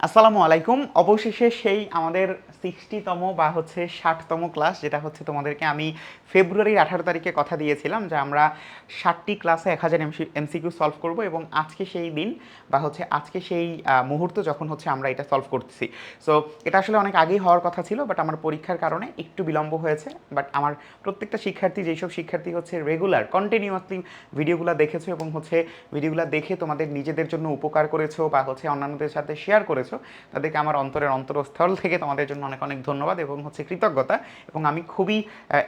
আসসালামু আলাইকুম। অবশেষে সেই আমাদের সিক্সটিতম বা হচ্ছে ষাটতম ক্লাস যেটা হচ্ছে তোমাদেরকে আমি ফেব্রুয়ারির আঠারো তারিখে কথা দিয়েছিলাম, যে আমরা ষাটটি ক্লাসে এক হাজার এমসিকিউ সলভ করব এবং আজকে সেই দিন বা হচ্ছে আজকে সেই মুহূর্ত যখন হচ্ছে আমরা এটা সলভ করতেছি। সো এটা আসলে অনেক আগেই হওয়ার কথা ছিল বাট আমার পরীক্ষার কারণে একটু বিলম্ব হয়েছে বাট আমার প্রত্যেকটা শিক্ষার্থী যেসব শিক্ষার্থী হচ্ছে রেগুলার কন্টিনিউয়াসলি ভিডিওগুলো দেখেছ এবং হচ্ছে ভিডিওগুলো দেখে তোমাদের নিজেদের জন্য উপকার করেছ বা হচ্ছে অন্যান্যদের সাথে শেয়ার করেছ তাদেরকে আমার অন্তরের অন্তরস্থল থেকে তোমাদের জন্য অনেক অনেক ধন্যবাদ এবং হচ্ছে কৃতজ্ঞতা। এবং আমি খুবই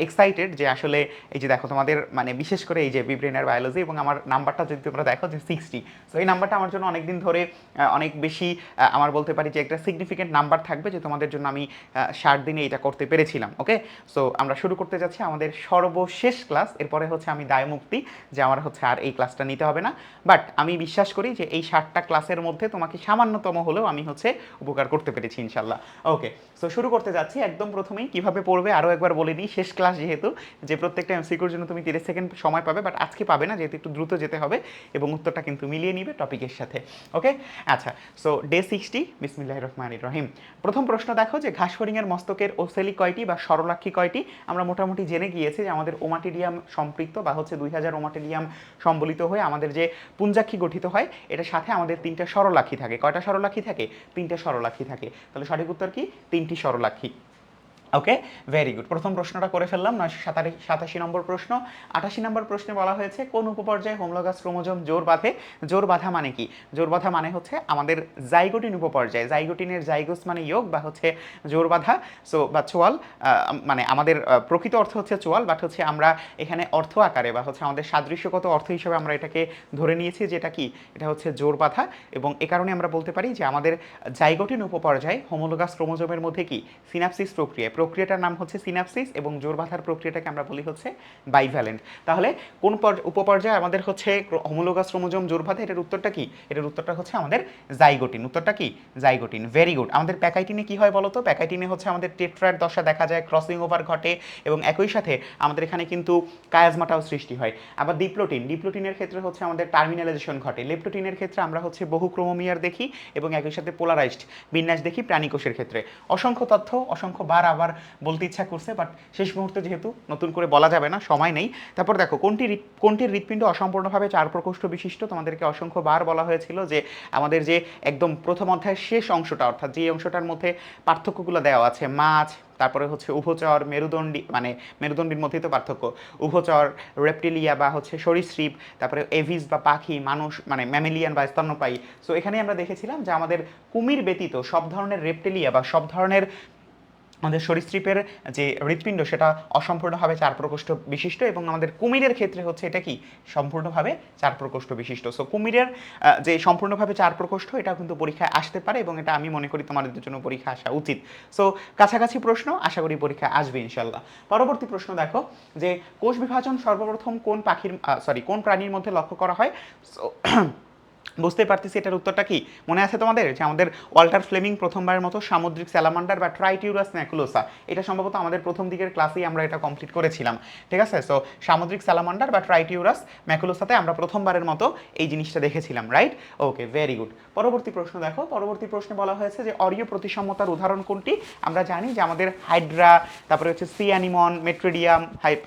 এক্সাইটেড যে আসলে এই যে দেখো তোমাদের মানে বিশেষ করে এই যে বিব্রেনার বায়োলজি এবং আমার নাম্বারটা যদি তোমরা দেখো যে সিক্সটি সো এই নাম্বারটা আমার জন্য অনেক দিন ধরে অনেক বেশি আমার বলতে পারি যে একটা সিগনিফিকেন্ট নাম্বার থাকবে যে তোমাদের জন্য আমি ষাট দিনে এটা করতে পেরেছিলাম ওকে সো আমরা শুরু করতে যাচ্ছি আমাদের সর্বশেষ ক্লাস এরপরে হচ্ছে আমি দায় মুক্তি যে আমার হচ্ছে আর এই ক্লাসটা নিতে হবে না। বাট আমি বিশ্বাস করি যে এই ষাটটা ক্লাসের মধ্যে তোমাকে সামান্যতম হলেও আমি হচ্ছে উপকার করতে পেরেছি ইনশাল্লাহ ওকে সো শুরু করতে যাচ্ছি একদম প্রথমেই। কীভাবে পড়বে আরও একবার বলে নিই শেষ ক্লাস যেহেতু, যে প্রত্যেকটা এমসিকিউর জন্য তুমি তিরিশ সেকেন্ড সময় পাবে বাট আজকে পাবে না, যেহেতু একটু দ্রুত যেতে হবে এবং উত্তরটা কিন্তু মিলিয়ে নিবে টপিকের সাথে। ওকে আচ্ছা সো ডে সিক্সটি বিসমিল্লাহ রহমান রহিম। প্রথম প্রশ্ন দেখো যে ঘাস হরিণের মস্তকের ওসেলি কয়টি বা সরলাক্ষী কয়টি? আমরা মোটামুটি জেনে গিয়েছি যে আমাদের ওমাটিডিয়াম সম্পৃক্ত বা হচ্ছে দুই হাজার ওমাটিডিয়াম সম্বলিত হয়ে আমাদের যে পুঞ্জাক্ষী গঠিত হয়, এটার সাথে আমাদের তিনটা সরলাক্ষী থাকে। কয়টা সরলাক্ষী থাকে? তিনটা সরলাক্ষী থাকে। তাহলে সঠিক উত্তর কি? তিনটি সরলাক্ষী ওকে ভেরি গুড প্রথম প্রশ্নটা করে ফেললাম, নয়শো সাতাশি সাতাশি নম্বর প্রশ্ন। আটাশি নম্বর প্রশ্নে বলা হয়েছে, কোন উপপর্যায়ে হোমলোগাস ক্রোমোজোম জোর বাঁধে? জোর বাঁধা মানে কি? জোর বাঁধা মানে হচ্ছে আমাদের জাইগোটিন উপপর্যায়ে। জাইগোটিনের জাইগোস মানে যোগ বা হচ্ছে জোর বাঁধা। সো বা চোয়াল মানে আমাদের প্রকৃত অর্থ হচ্ছে চোয়াল বাট হচ্ছে আমরা এখানে অর্থ আকারে বা হচ্ছে আমাদের সাদৃশ্যগত অর্থ হিসেবে আমরা এটাকে ধরে নিয়েছি, যেটা কি? এটা হচ্ছে জোর বাঁধা। এবং এ কারণে আমরা বলতে পারি যে আমাদের জাইগোটিন উপপর্যায়ে হোমোলোগাস ক্রোমোজোমের মধ্যে কি? সিনাপসিস প্রক্রিয়া প্রক্রিয়াটার নাম হচ্ছে সিনাপসিস এবং জোর বাঁধার প্রক্রিয়াটাকে আমরা বলি হচ্ছে বাইভ্যালেন্ট তাহলে কোন পর্য- উপপর্যায়ে আমাদের হচ্ছে হোমোলোগাস ক্রোমোজোম জোর বাঁধে, এটার উত্তরটা কি? এটার উত্তরটা হচ্ছে আমাদের জাইগোটিন উত্তরটা কি? জাইগোটিন ভেরি গুড আমাদের প্যাকাইটিনে কি হয় বলতো? প্যাকাইটিনে হচ্ছে আমাদের টেট্রার দশা দেখা যায় ক্রসিং ওভার ঘটে এবং একই সাথে আমাদের এখানে কিন্তু কায়াজমাটাও সৃষ্টি হয়। আবার ডিপ্লোটিন ডিপ্লোটিনের ক্ষেত্রে হচ্ছে আমাদের টার্মিনালাইজেশন ঘটে। লেপ্টোটিনের ক্ষেত্রে আমরা হচ্ছে বহু ক্রোমোমিয়ার দেখি এবং একই সাথে পোলারাইজড বিন্যাস দেখি প্রাণীকোষের ক্ষেত্রে। অসংখ্য তথ্য, অসংখ্য বার আবার বলতে ইচ্ছা করছে বাট শেষ মুহূর্তে যেহেতু নতুন করে বলা যাবে না, সময় নেই। তারপর দেখো, কোনটি কোনটির হৃৎপিণ্ড অসম্পূর্ণভাবে চার প্রকোষ্ঠ বিশিষ্ট তোমাদেরকে অসংখ্য বার বলা হয়েছিল যে আমাদের যে একদম প্রথম অধ্যায়ের শেষ অংশটা, অর্থাৎ যে অংশটার মধ্যে পার্থক্যগুলো দেওয়া আছে, মাছ, তারপরে হচ্ছে উভচর, মেরুদণ্ডী মানে মেরুদণ্ডীর মধ্যেই তো পার্থক্য, উভচর রেপটিলিয়া বা হচ্ছে সরীসৃপ, তারপরে এভিস বা পাখি, মানুষ মানে ম্যামেলিয়ান বা স্তন্যপায়ী। সো এখানে আমরা দেখেছিলাম যে আমাদের কুমির ব্যতীত সব ধরনের রেপটিলিয়া বা সব ধরনের আমাদের সরীসৃপের যে হৃৎপিণ্ড, সেটা অসম্পূর্ণভাবে চার প্রকোষ্ঠ বিশিষ্ট এবং আমাদের কুমিরের ক্ষেত্রে হচ্ছে এটা কি? সম্পূর্ণভাবে চার প্রকোষ্ঠ বিশিষ্ট। সো কুমিরের যে সম্পূর্ণভাবে চার প্রকোষ্ঠ এটা কিন্তু পরীক্ষায় আসতে পারে এবং এটা আমি মনে করি তোমাদের জন্য পরীক্ষা আসা উচিত। সো কাছাকাছি প্রশ্ন, আশা করি পরীক্ষা আসবে ইনশাল্লাহ পরবর্তী প্রশ্ন দেখো যে কোষ বিভাজন সর্বপ্রথম কোন পাখির সরি কোন প্রাণীর মধ্যে লক্ষ্য করা হয়? সো বুঝতে পারতেছি এটার উত্তরটা কি? মনে আছে তোমাদের? যে আমাদের ওয়াল্টার ফ্লেমিং প্রথমবারের মতো সামুদ্রিক স্যালামান্ডার বা ট্রাইটিউরাস ম্যাকুলোসা এটা সম্ভবত আমাদের প্রথম দিকের ক্লাসেই আমরা এটা কমপ্লিট করেছিলাম। ঠিক আছে? সো সামুদ্রিক স্যালামান্ডার বা ট্রাইটিউরাস ম্যাকুলোসাতে আমরা প্রথমবারের মতো এই জিনিসটা দেখেছিলাম রাইট ওকে ভেরি গুড পরবর্তী প্রশ্ন দেখো। পরবর্তী প্রশ্নে বলা হয়েছে যে অরীয় প্রতিসাম্যতার উদাহরণ কোনটি? আমরা জানি যে আমাদের হাইড্রা, তারপরে হচ্ছে সি অ্যানিমন মেট্রিডিয়াম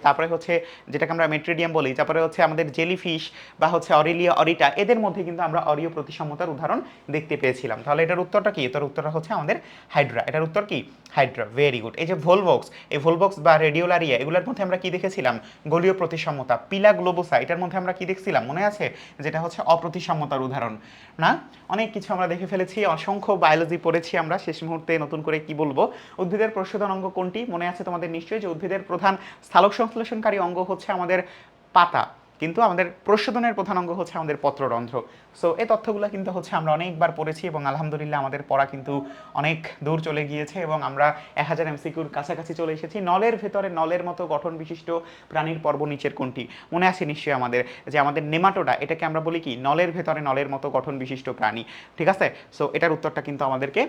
তারপরে হচ্ছে যেটাকে আমরা মেট্রিডিয়াম বলি, তারপরে হচ্ছে আমাদের জেলিফিশ বা হচ্ছে অরিলিয়া, অরিটা, এদের মধ্যে কিন্তু আমরা অরীয় প্রতিসাম্যতার উদাহরণ দেখতে পেয়েছিলাম। তাহলে এটার উত্তরটা কি? এটার উত্তরটা হচ্ছে আমাদের হাইড্রা এটার উত্তর কি? হাইড্রা ভেরি গুড এই যে ভোলবক্স এই ভোলবক্স বা রেডিওলারিয়া এগুলোর মধ্যে আমরা কি দেখেছিলাম? গলীয় প্রতিসাম্যতা পিলা গ্লোবোসা এটার মধ্যে আমরা কি দেখছিলাম? মনে আছে? যেটা হচ্ছে অপ্রতিসাম্যতার উদাহরণ। না? অনেক কিছু আমরা দেখে ফেলেছি, অসংখ্য বায়োলজি পড়েছি আমরা। শেষ মুহূর্তে নতুন করে কি বলব? উদ্ভিদের প্রশোধন অঙ্গ কোনটি? মনে আছে তোমাদের নিশ্চয়ই যে উদ্ভিদের প্রধান স্থলক সংশ্লেষণকারী অঙ্গ হচ্ছে আমাদের পাতা। কিন্তু আমাদের প্রশোধনের প্রধান অঙ্গ হচ্ছে আমাদের পত্ররন্ধ্র। সো এই তথ্যগুলো কিন্তু হচ্ছে আমরা অনেকবার পড়েছি এবং আলহামদুলিল্লাহ আমাদের পড়া কিন্তু অনেক দূর চলে গিয়েছে এবং আমরা এক হাজার এমসিকিউর কাছাকাছি চলে এসেছি। নলের ভেতরে নলের মতো গঠন বিশিষ্ট প্রাণীর পর্ব নিচের কোনটি? মনে আছে নিশ্চয়ই আমাদের যে আমাদের নেমাটোডা, এটাকে আমরা বলি কি? নলের ভেতরে নলের মতো গঠন বিশিষ্ট প্রাণী। ঠিক আছে? সো এটার উত্তরটা কিন্তু আমাদেরকে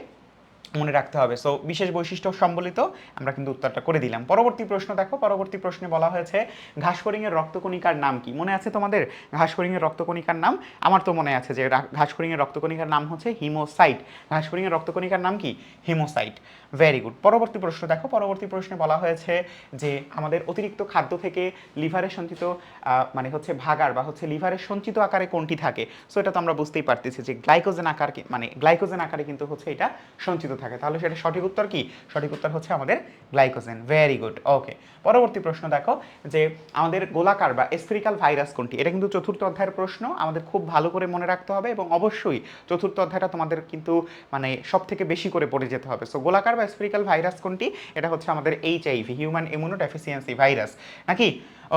মনে রাখতে হবে। সো বিশেষ বৈশিষ্ট্য সম্বলিত আমরা কিন্তু উত্তরটা করে দিলাম। পরবর্তী প্রশ্ন দেখো। পরবর্তী প্রশ্নে বলা হয়েছে, ঘাসফড়িংয়ের রক্তকণিকার নাম কি? মনে আছে তোমাদের? ঘাসফড়িংয়ের রক্তকণিকার নাম? আমার তো মনে আছে যে, ঘাসফড়িংয়ের রক্তকণিকার নাম হচ্ছে হিমোসাইট। ঘাসফড়িংয়ের রক্তকণিকার নাম কি? হিমোসাইট। ভেরি গুড পরবর্তী প্রশ্ন দেখো। পরবর্তী প্রশ্নে বলা হয়েছে যে আমাদের অতিরিক্ত খাদ্য থেকে লিভারে সঞ্চিত মানে হচ্ছে ভাগার বা হচ্ছে লিভারের সঞ্চিত আকারে কোনটি থাকে? সো এটা তো আমরা বুঝতেই পারতেছি যে গ্লাইকোজেন আকার মানে গ্লাইকোজেন আকারে কিন্তু হচ্ছে এটা সঞ্চিত থাকে। তাহলে সেটা সঠিক উত্তর কি? সঠিক উত্তর হচ্ছে আমাদের গ্লাইকোজেন ভেরি গুড ওকে পরবর্তী প্রশ্ন দেখো যে আমাদের গোলাকার বা স্ফেরিক্যাল ভাইরাস কোনটি? এটা কিন্তু চতুর্থ অধ্যায়ের প্রশ্ন। আমাদের খুব ভালো করে মনে রাখতে হবে এবং অবশ্যই চতুর্থ অধ্যায়টা তোমাদের কিন্তু মানে সব থেকে বেশি করে পড়ে যেতে হবে। সো গোলাকার স্ফেরিক্যাল ভাইরাস কোনটি? এটা হচ্ছে আমাদের HIV human immuno deficiency virus নাকি?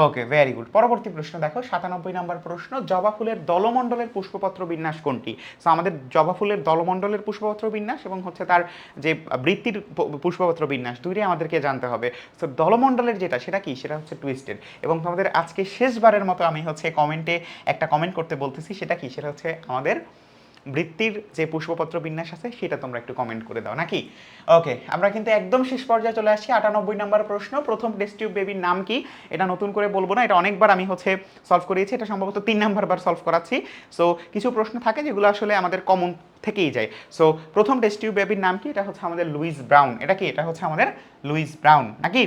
ওকে ভেরি গুড পরবর্তী প্রশ্ন দেখো, সাতানব্বই নম্বর প্রশ্ন, জবা ফুলের দলমণ্ডলের পুষ্পপত্র বিন্যাস কোনটি? সো আমাদের জবা ফুলের দলমণ্ডলের পুষ্পপত্র বিন্যাস এবং হচ্ছে তার যে বৃত্তির পুষ্পপত্র বিন্যাস, দুইটাই আমাদেরকে জানতে হবে। সো দলমণ্ডলের যেটা, সেটা কি? সেটা হচ্ছে টুইস্টেড এবং তোমাদের আজকে শেষবারের মতো আমি হচ্ছে কমেন্টে একটা কমেন্ট করতে বলতেছি, সেটা কি? সেটা হচ্ছে আমাদের বৃত্তির যে পুষ্পপত্র বিন্যাস আছে, সেটা তোমরা একটু কমেন্ট করে দাও, নাকি? ওকে আমরা কিন্তু একদম শেষ পর্যায়ে চলে আসছি, আটানব্বই নম্বর প্রশ্ন, প্রথম টেস্ট টিউব বেবির নাম কি? এটা নতুন করে বলব না, এটা অনেকবার আমি হচ্ছে সলভ করিয়েছি, এটা সম্ভবত তিন নাম্বার বার সলভ করাচ্ছি। সো কিছু প্রশ্ন থাকে যেগুলো আসলে আমাদের কমন থেকেই যায়। সো প্রথম টেস্ট টিউব বেবির নাম কি? এটা হচ্ছে আমাদের লুইস ব্রাউন এটা কি? এটা হচ্ছে আমাদের লুইস ব্রাউন নাকি?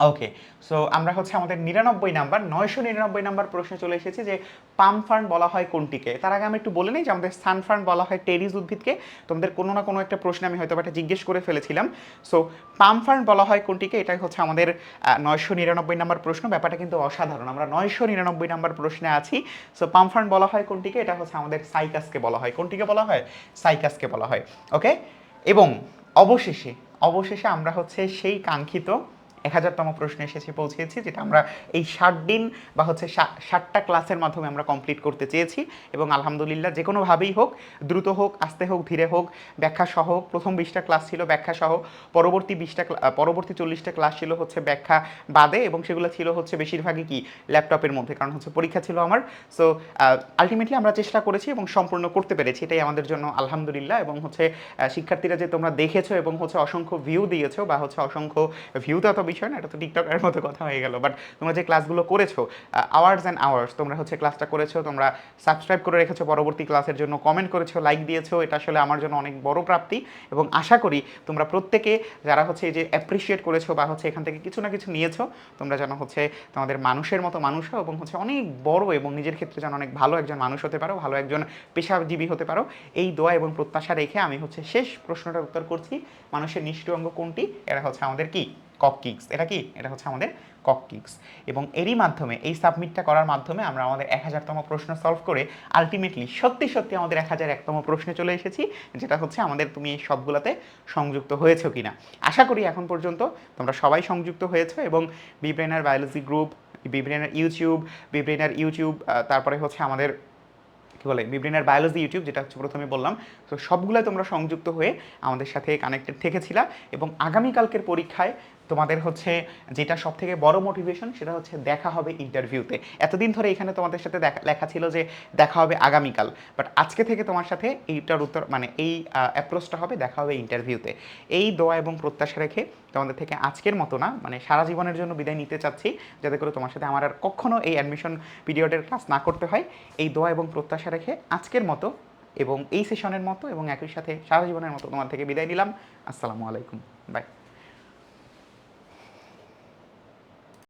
ওকে সো আমরা হচ্ছে আমাদের নিরানব্বই নাম্বার, নয়শো নিরানব্বই নাম্বার প্রশ্নে চলে এসেছি যে পাম ফার্ন বলা হয় কোনটিকে? তার আগে আমি একটু বলে নিই যে আমাদের সান ফার্ন বলা হয় টেরিস উদ্ভিদকে। তোমাদের কোনো না কোনো একটা প্রশ্নে আমি হয়তো এটা জিজ্ঞেস করে ফেলেছিলাম। সো পাম ফার্ন বলা হয় কোনটিকে? এটাই হচ্ছে আমাদের নয়শো নিরানব্বই নাম্বার প্রশ্ন। ব্যাপারটা কিন্তু অসাধারণ। আমরা নয়শো নিরানব্বই নাম্বার প্রশ্নে আছি। সো পাম ফার্ন বলা হয় কোনটিকে? এটা হচ্ছে আমাদের সাইকাসকে বলা হয়। কোনটিকে বলা হয়? সাইকাসকে বলা হয়। ওকে এবং অবশেষে অবশেষে আমরা হচ্ছে সেই কাঙ্ক্ষিত এক হাজারতম প্রশ্নে এসেছি, পৌঁছেছি, যেটা আমরা এই ষাট দিন বা হচ্ছে ষাটটা ক্লাসের মাধ্যমে আমরা কমপ্লিট করতে চেয়েছি এবং আলহামদুলিল্লাহ যে কোনোভাবেই হোক, দ্রুত হোক, আস্তে হোক, ধীরে হোক, ব্যাখ্যা সহ, প্রথম বিশটা ক্লাস ছিল ব্যাখ্যা সহ, পরবর্তী বিশটা পরবর্তী চল্লিশটা ক্লাস ছিল হচ্ছে ব্যাখ্যা বাদে এবং সেগুলো ছিল হচ্ছে বেশিরভাগই কি ল্যাপটপের মধ্যে, কারণ হচ্ছে পরীক্ষা ছিল আমার। সো আলটিমেটলি আমরা চেষ্টা করেছি এবং সম্পূর্ণ করতে পেরেছি, এটাই আমাদের জন্য আলহামদুলিল্লাহ এবং হচ্ছে শিক্ষার্থীরা যে তোমরা দেখেছ এবং হচ্ছে অসংখ্য ভিউ দিয়েছ বা হচ্ছে অসংখ্য ভিউ তো বিষয় না, এটা তো টিকটকের মতো কথা হয়ে গেল। বাট তোমরা যে ক্লাসগুলো করেছ আওয়ার্স অ্যান্ড আওয়ার্স তোমরা হচ্ছে ক্লাসটা করেছ, তোমরা সাবস্ক্রাইব করে রেখেছো, পরবর্তী ক্লাসের জন্য কমেন্ট করেছ লাইক দিয়েছ, এটা আসলে আমার জন্য অনেক বড় প্রাপ্তি। এবং আশা করি তোমরা প্রত্যেকে যারা হচ্ছে এই যে অ্যাপ্রিসিয়েট করেছ বা হচ্ছে এখান থেকে কিছু না কিছু নিয়েছো, তোমরা যেন হচ্ছে তোমাদের মানুষের মতো মানুষ হও এবং হচ্ছে অনেক বড় এবং নিজের ক্ষেত্রে যেন অনেক ভালো একজন মানুষ হতে পারো, ভালো একজন পেশাজীবী হতে পারো। এই দোয়া এবং প্রত্যাশা রেখে আমি হচ্ছে শেষ প্রশ্নটার উত্তর করছি। মানুষের নিষ্ঠুর অঙ্গ কোনটি? এরা হচ্ছে আমাদের কি? কক এটা কি? এটা হচ্ছে আমাদের কক কিক্স। এবং এরই মাধ্যমে, এই সাবমিটটা করার মাধ্যমে আমরা আমাদের এক হাজারতম প্রশ্ন সলভ করে আলটিমেটলি সত্যি সত্যি আমাদের এক হাজার একতম প্রশ্নে চলে এসেছি, যেটা হচ্ছে আমাদের তুমি এই সবগুলোতে সংযুক্ত হয়েছো কিনা। আশা করি এখন পর্যন্ত তোমরা সবাই সংযুক্ত হয়েছো এবং বিব্রেনার বায়োলজি গ্রুপ বিব্রেনার ইউটিউব বিব্রেনার ইউটিউব তারপরে হচ্ছে আমাদের কি বলে বিব্রেনার বায়োলজি ইউটিউব যেটা হচ্ছে প্রথমে বললাম। তো সবগুলোই তোমরা সংযুক্ত হয়ে আমাদের সাথে কানেক্টেড থেকেছিলা এবং আগামীকালকের পরীক্ষায় তোমাদের হচ্ছে যেটা সব থেকে বড় মোটিভেশন সেটা হচ্ছে দেখা হবে ইন্টারভিউতে এতদিন ধরে এখানে তোমাদের সাথে দেখা, লেখা ছিল যে দেখা হবে আগামীকাল। বাট আজকে থেকে তোমার সাথে এইটার উত্তর মানে এই অ্যাপ্রোচটা হবে দেখা হবে ইন্টারভিউতে এই দোয়া এবং প্রত্যাশা রেখে তোমাদের থেকে আজকের মতো না মানে সারা জীবনের জন্য বিদায় নিতে চাচ্ছি, যাতে করে তোমার সাথে আমার আর কখনো এই অ্যাডমিশন পিরিয়ডের ক্লাস না করতে হয়। এই দোয়া এবং প্রত্যাশা রেখে আজকের মতো এবং এই সেশনের মতো এবং একই সাথে সারা জীবনের মতো তোমার থেকে বিদায় নিলাম। আসসালামু আলাইকুম। বাই